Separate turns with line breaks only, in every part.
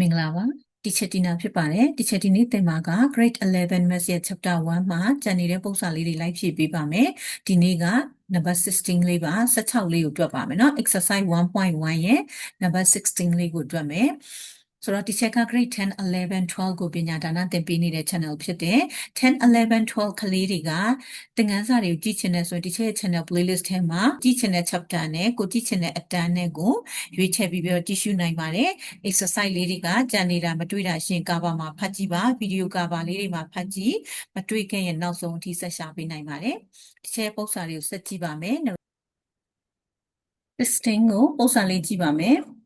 မင်္ဂလာပါတီချက်တီနာဖြစ်ပါတယ်တီချက်တီနေ့သင်ပါက grade 11 maths ရဲ့ chapter 1မှာကျန်နေတဲ့ပုံစံလေးတွေလိုက်ဖြည့်ပေးပါမယ်ဒီနေ့က number 16လေးပါ16လေးကိုတွက်ပါမယ်เนาะ exercise 1.1ရဲ့ number 16လေးကိုတွက်မယ် ဆိုတော့ဒီချက်က grade 10 11 12ကိုပညာဒါနသင်ပေးနေတဲ့ channel ဖြစ်တယ်10 11 12ကလေးတွေကသင်ခန်းစာတွေကိုကြည့်ချင်တဲ့ဆိုရင်ဒီချက်ရဲ့ channel playlist ထဲမှာကြည့်ချင်တဲ့ chapter နဲ့ကိုကြည့်ချင်တဲ့အတန်းနဲ့ကိုရွေးချယ်ပြီးပြီးတော့ကြည့်ရှုနိုင်ပါတယ် exercise လေးတွေကကြံနေတာမတွေ့တာရှင်ကာဘာမှာဖတ်ကြည့်ပါဗီဒီယိုကာဘာလေးတွေမှာဖတ်ကြည့်မတွေ့ခဲ့ရင်နောက်ဆုံးအထိဆက်ရှာပေးနိုင်ပါတယ်ဒီချက်ပုံစံလေးကိုဆက်ကြည့်ပါမယ်16ကိုပုံစံလေးကြည့်ပါမယ်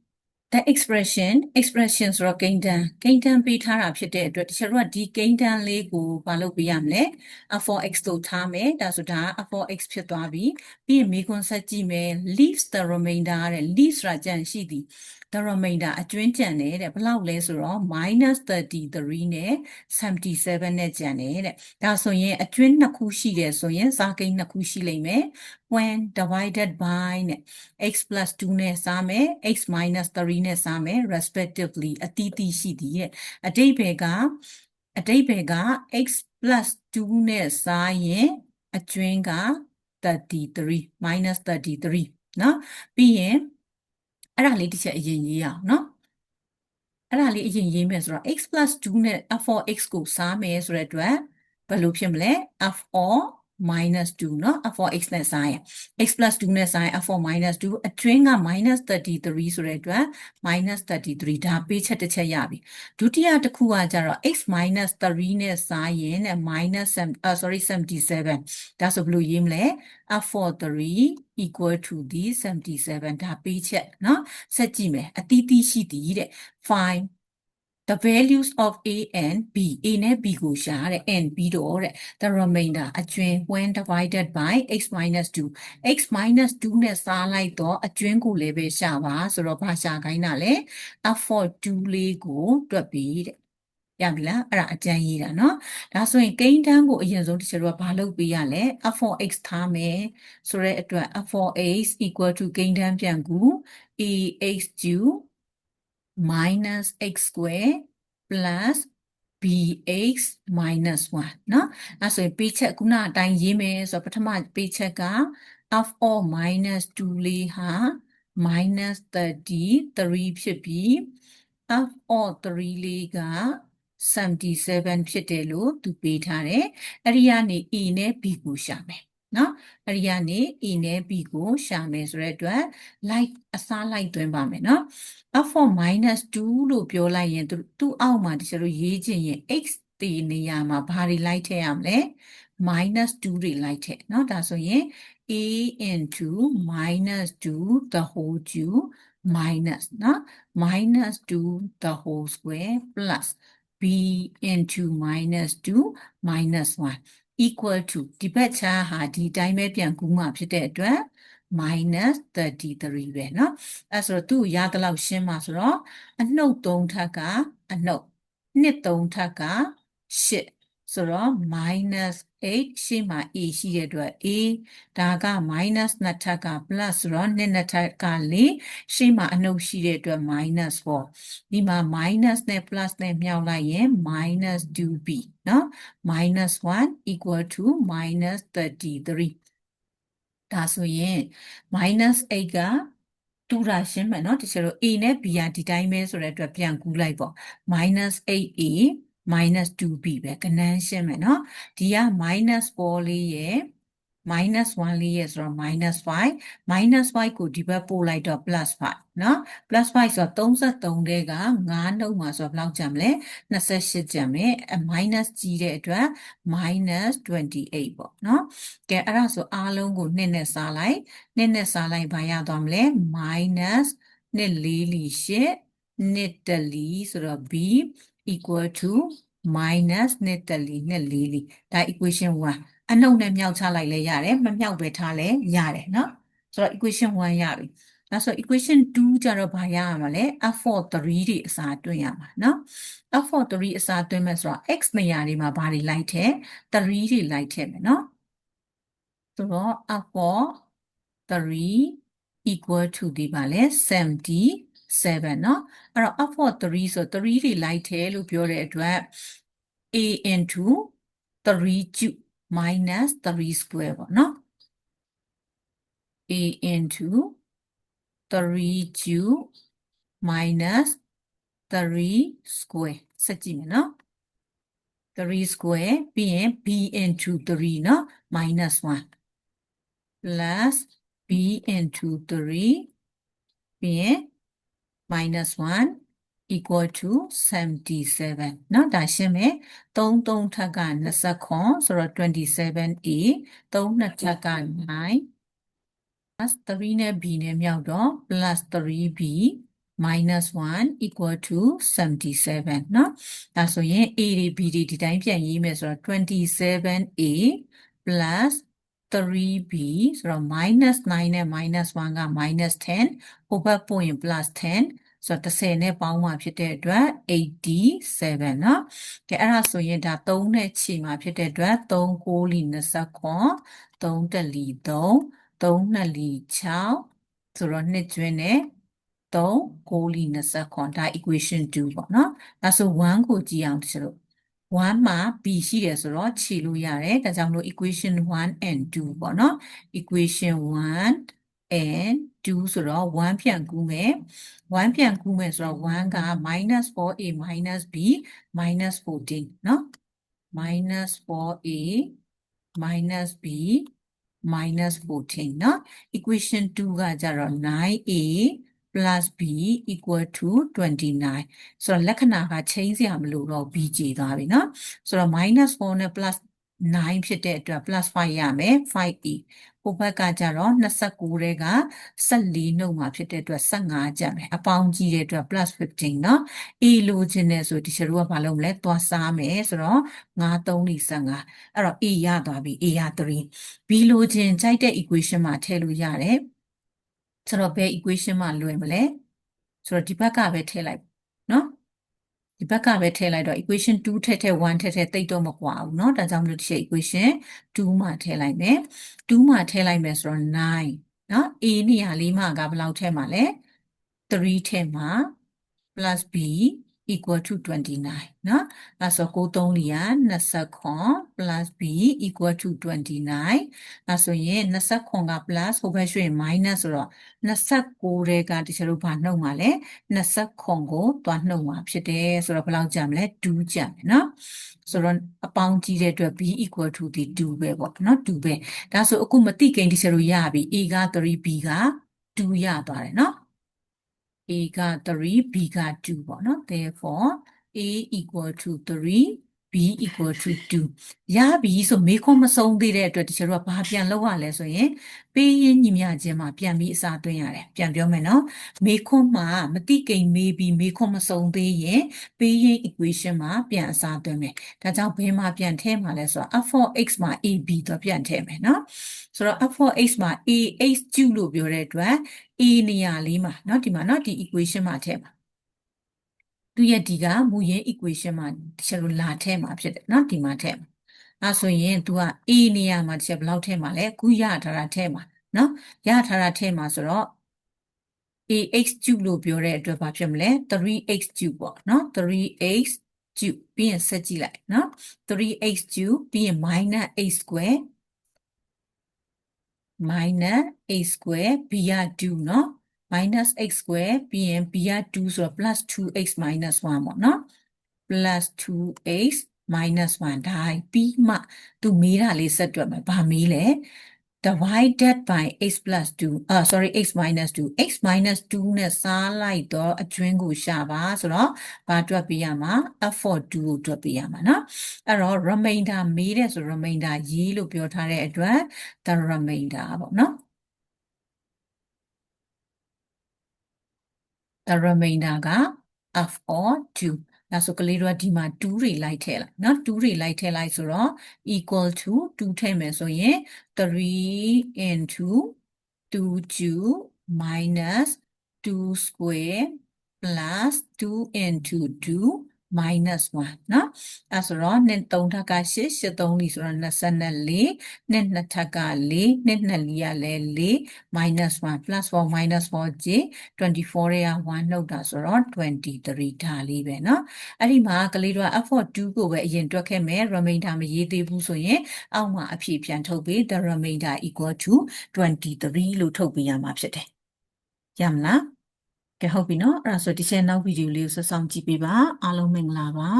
the expression expression ဆိုတော့ကိန်းတန်းကိန်းတန်းပေးထားတာဖြစ်တဲ့အတွက်တချို့ကဒီကိန်းတန်းလေးကိုမလုပ်ပေးရမလဲ f4x လို့ထားမယ်ဒါဆိုဒါ f4x ဖြစ်သွားပြီပြီးရင်မေခွန်းဆက်ကြည့်မယ် leaves the remainder တဲ့ leaves ရာကြံရှိသည် the remainder အကျွင်းကြံတယ်တဲ့ဘယ်လောက်လဲဆိုတော့ -33 နဲ့77နဲ့ကြံတယ်တဲ့ဒါဆိုရင်အကျွင်းနှစ်ခုရှိတယ်ဆိုရင်စာကိန်းနှစ်ခုရှိလိမ့်မယ် when divided by နဲ့ x 2နဲ့စားမယ် x 3နဲ့စားမယ် respectively အတီးတီးရှိသည်ရဲ့အတိတ်ဘယ်ကအတိတ်ဘယ်က x 2နဲ့စားရင်အကျွင်းက33 33เนาะပြီးရင်အဲ့ဒါလေးတစ်ချက်အရင်ရေးရအောင်เนาะအဲ့ဒါလေးအရင်ရေးမယ်ဆိုတော့ x 2နဲ့ f4x ကိုစားမယ်ဆိုတဲ့အတွက်ဘယ်လိုဖြစ်မလဲ f4 minus 2เนาะ f4x နဲ့ဆိုင် x 2နဲ့ဆိုင် f4 minus 2အတွင်းက minus 33ဆိုတဲ့အတွက် minus 33ဒါပေးချက်တစ်ချက်ရပြီဒုတိယတစ်ခုကကြတော့ x minus 3နဲ့ဆိုင်ရင်နဲ့ minus 7 sorry 77ဒါဆိုဘယ်လိုရေးမလဲ f4 3 equal to the 77ဒါပေးချက်เนาะဆက်ကြည့်မယ်အတီးတီးရှိသည်တဲ့ find the values of a and b a နဲ့ b ကိုရှာတဲ့ and b တော့တဲ့ the remainder အကျွင်း when divided by x 2 x 2နဲ့စားလိုက်တော့အကျွင်းကိုလည်းပဲရှာပါဆိုတော့ဘာရှာခိုင်းတာလဲ f4 2လေးကိုတွက်ပြီးတဲ့ရပြီလားအဲ့ဒါအကြမ်းရေးတာเนาะဒါဆိုရင်ကိန်းတန်းကိုအရင်ဆုံးတချို့ကဘာလုပ်ပေးရလဲ f4x ထားမယ်ဆိုတဲ့အတွက် f4x equal to ကိန်းတန်းပြန်ကူ ax cube minus x square plus bx minus 1เนาะအဲဆိုရင်ပေးချက်ခုနအတိုင်းရေးမယ်ဆိုတော့ပထမပေးချက်က f of minus 2လေးဟာ minus 33ဖြစ်ပြီး f of 3လေးက77ဖြစ်တယ်လို့သူပေးထားတယ်အဲ့ဒီကနေ e နဲ့ b ကိုရှာမယ် နော်အဲ့ဒီကနေ e နဲ့ b ကိုရှာမယ်ဆိုတဲ့အတွက် like အစားလိုက်သွင်းပါမယ်နော် f4 2လို့ပြောလိုက်ရင်သူသူ့အောက်မှာတချို့ရေးချင်ရင် x ဒီနေရာမှာဘာတွေလိုက်ထည့်ရမလဲ -2 တွေလိုက်ထည့်เนาะဒါဆိုရင် a into -2 the whole cube minus เนาะ -2 the whole square plus b into -2 minus 1 equal to ဒီဘက်ခြားဟာဒီတိုင်းပဲပြန်ကူးမှာဖြစ်တဲ့အတွက် minus 33ပဲเนาะအဲဆိုတော့သူ့ကိုရသလောက်ရှင်းမှာဆိုတော့အနှုတ်3ထပ်ကအနှုတ်နှစ်3ထပ်က8 ဆိုတော့ minus 8ရှေ့မှာ a ရှိတဲ့အတွက် a ဒါက minus 2ထပ်က plus ဆိုတော့နှစ်နှစ်ထပ်က4ရှေ့မှာအနှုတ်ရှိတဲ့အတွက် minus 4ဒီမှာ minus နဲ့ plus နဲ့မြောက်လိုက်ရင် minus 2b เนาะ minus 1 equal to minus 33ဒါဆိုရင် -8 ကတူတာရှင်းမယ်เนาะတချို့ a နဲ့ b ကဒီတိုင်းပဲဆိုတဲ့အတွက်ပြန်ကူးလိုက်ပေါ့ -8a -2b ပဲကနန်းရှင်းမယ်နော်ဒီက -4 လေးရယ် -1 လေးရယ်ဆိုတော့ -5 -5 ကိုဒီဘက်ပို့လိုက်တော့ +5 နော် +5 ဆိုတော့33တဲ့က9နှုတ်မှာဆိုတော့ဘယ်လောက်ကြံမလဲ28ကြံမယ်အ minus ကြီးတဲ့အတွက် -28 ပေါ့နော်ကဲအဲ့ဒါဆိုအားလုံးကိုနှစ်နဲ့စားလိုက်နှစ်နဲ့စားလိုက်ဘာရသွားမလဲ -2 4လီ8နှစ်တလီဆိုတော့ b equal to minus 2တလီ2 4လီဒါ equation 1အနှုတ်နဲ့မြောက်ချလိုက်လဲရတယ်မမြောက်ပဲထားလဲရတယ်เนาะဆိုတော့ equation 1ရပြီဒါဆို equation 2ကျတော့ဘာရရမှာလဲ f4 3တွေအစားတွင်းရမှာเนาะ f4 3အစားတွင်းမဲ့ဆိုတော့ x နေရာတွေမှာဘာတွေလိုက်ထဲ3တွေလိုက်ထဲမယ်เนาะဆိုတော့ f4 3 equal to ဒီပါလဲ77 7เนาะအဲ့တော့ up for 3ဆို3တွေလိုက်တယ်လို့ပြောတဲ့အတွက် a into 3 cube minus 3 square ပေါ့เนาะ a into 3 cube minus 3 square ဆက်ကြည့်မယ်เนาะ3 square ပြီးရင် b into 3เนาะ minus 1 plus b into 3ပြီးရင် minus 1 equal to 77เนาะဒါရှင်းမယ်3 3ထက်က20ခွန်ဆိုတော့ 27a 3နှစ်ထက်က9 plus 3နဲ့ b နဲ့မြောက်တော့ plus 3b minus 1 equal to 77เนาะဒါဆိုရင် a တွေ b တွေဒီတိုင်းပြန်ရေးမယ်ဆိုတော့ 27a plus 3b ဆိုတော့ minus 9နဲ့ minus 1က minus 10 over ပို့ရင် plus 10ဆိုတော့30နဲ့ပေါင်းမှာဖြစ်တဲ့အတွက်87เนาะကဲအဲ့ဒါဆိုရင်ဒါ3နဲ့ခြေမှာဖြစ်တဲ့အတွက်3 9လီ20ခွန်3တက်လီ3 3နှစ်လီ6ဆိုတော့နှစ်ကျွင်းနဲ့3 9လီ20ခွန်ဒါ equation 2ပေါ့เนาะဒါဆို1ကိုကြည့်အောင်တချို့လို့ 1မှာ b ရှိတယ်ဆိုတော့ခြေလို့ရတယ်ဒါကြောင့်မလို့ equation 1 and 2ပေါ့เนาะ equation 1 and 2ဆိုတော့1ပြန်ကူးမယ်1ပြန်ကူးမယ်ဆိုတော့1က -4a -b -14เนาะ -4a -b minus 14เนาะ equation 2ကကြတော့ 9a plus b equal to 29ဆိုတော့လက္ခဏာကချိန်စရာမလိုတော့ b ကြည်သွားပြီเนาะဆိုတော့ minus 4နဲ့ plus 9ဖြစ်တဲ့အတွက် plus 5ရမယ် 5e ဟိုဘက်ကကြတော့29တဲ့က14နှုတ်မှာဖြစ်တဲ့အတွက်15ကျန်မယ်အပေါင်းကြီးတဲ့အတွက် plus 15เนาะ a လိုချင်တယ်ဆိုဒီချက်တို့ကဘာလုပ်မလဲသွားစားမယ်ဆိုတော့9 3 15အဲ့တော့ a ရသွားပြီ a ရ3 b လိုချင်ကြိုက်တဲ့ equation မှာထည့်လို့ရတယ် ဆိုတော့ဘယ် equation မှာလွယ်မလဲဆိုတော့ဒီဘက်ကပဲထည့်လိုက်เนาะဒီဘက်ကပဲထည့်လိုက်တော့ equation 2ထည့်ထည့်1ထည့်ထည့်တိတ်တော့မကွာဘူးเนาะဒါကြောင့်မလို့ဒီ equation 2မှာထည့်လိုက်မယ်2မှာထည့်လိုက်မယ်ဆိုတော့9เนาะ a နေရာလေးမှာကဘယ်လောက်ထည့်မှာလဲ3ထည့်မှာ plus b equal to 29နော်ဒါဆိုကို3လီက29 plus b equal to 29ဒါဆိုရင်29က plus ဟိုဘက်ရွှေ့ minus ဆိုတော့29တဲ့ကတချို့လို့ဘာနှုတ်မှာလဲ29ကိုသွားနှုတ်မှာဖြစ်တယ်ဆိုတော့ဘယ်လောက်ကြမလဲ2ကြမယ်နော်ဆိုတော့အပေါင်းကြီးတဲ့အတွက် b equal to ဒီ2ပဲပေါ့နော်2ပဲဒါဆိုအခုမတိကိန်းတချို့လို့ရပြီ a က 3b က2ရသွားတယ်နော် a က3 b က2ပေါ့နော် therefore a equal to 3 b equal to 2ရပြီဆိုမေးခွန်းမဆုံးသေးတဲ့အတွက်တချို့ကဘာပြန်လုပ်ရလဲဆိုရင်ပေးရင်းညီမျှခြင်းမှာပြန်ပြီးအစားသွင်းရတယ်ပြန်ပြောမယ်နော်မေးခွန်းမှာမတိကိမ်မေးပြီးမေးခွန်းမဆုံးသေးရင်ပေးရင်း equation မှာပြန်အစားသွင်းမယ်ဒါကြောင့်ဘယ်မှာပြန်ထည့်မှာလဲဆိုတော့ f for x မှာ ab တော့ပြန်ထည့်မယ်နော် ဆိုတော့ f for x မှာ a x ကျုလို့ပြောတဲ့အတွက် a နေရာလေးမှာเนาะဒီမှာเนาะဒီ equation မှာထည့်မှာသူရဲ့ဒီကမူရင်း equation မှာတခြားလိုလာထည့်မှာဖြစ်တယ်เนาะဒီမှာထည့်မှာအဲဆိုရင် तू က a နေရာမှာတခြားဘယ်လောက်ထည့်မှာလဲခုရထားတာထည့်မှာเนาะရထားတာထည့်မှာဆိုတော့ ax ကျုလို့ပြောတဲ့အတွက်ဘာဖြစ်မလဲ 3x ကျုပေါ့เนาะ 3x ကျုပြီးရင်ဆက်ကြည့်လိုက်เนาะ 3x ကျုပြီးရင် minus a square minus a square b က2เนาะ minus x square ပြီးရင် b က2ဆိုတော့ plus 2x minus 1ပေါ့เนาะ plus 2x minus 1ဒါပြီးမှသူမေးတာလေးဆက်တွက်မယ်ဘာမေးလဲ divided by x plus 2 uh sorry x minus 2 x minus 2နဲ့စားလိုက်တော့အကျွင်းကိုရှာပါဆိုတော့ဘာတွက်ပေးရမှာ f for 2ကိုတွက်ပေးရမှာเนาะအဲ့တော့ remainder မေးတဲ့ဆို remainder ရေးလို့ပြောထားတဲ့အတွက် the remainder ပေါ့เนาะ the remainder က f or 2 ဒါဆိုကလေးတို့ကဒီမှာ2တွေလိုက်ထည့်လိုက်เนาะ2တွေလိုက်ထည့်လိုက်ဆိုတော့ equal to 2ထည့်မယ်ဆိုရင်3 into 2 cube minus 2 square plus 2 into 2 minus 1เนาะအဲဆိုတော့နှစ်3ထပ်က8 8 3လီဆိုတော့24နှစ်2ထပ်က4နှစ်2လီကလည်း4 minus 1 plus 4 minus 4 j 24ရဲ့1နှုတ်တာဆိုတော့23ဒါလေးပဲเนาะအဲ့ဒီမှာကလေးတို့က effort 2ကိုပဲအရင်တွက်ခဲ့မယ် remainder မရေးသေးဘူးဆိုရင်အောက်မှာအဖြေပြန်ထုတ်ပြီး the remainder equal to 23လို့ထုတ်ပေးရမှာဖြစ်တယ်ရမလား ကဲဟုတ်ပြီနော်အဲ့ဒါဆိုဒီချက်နောက်ဗီဒီယိုလေးကိုဆက်ဆောင်ကြည့်ပေးပါအားလုံးမင်္ဂလာပါ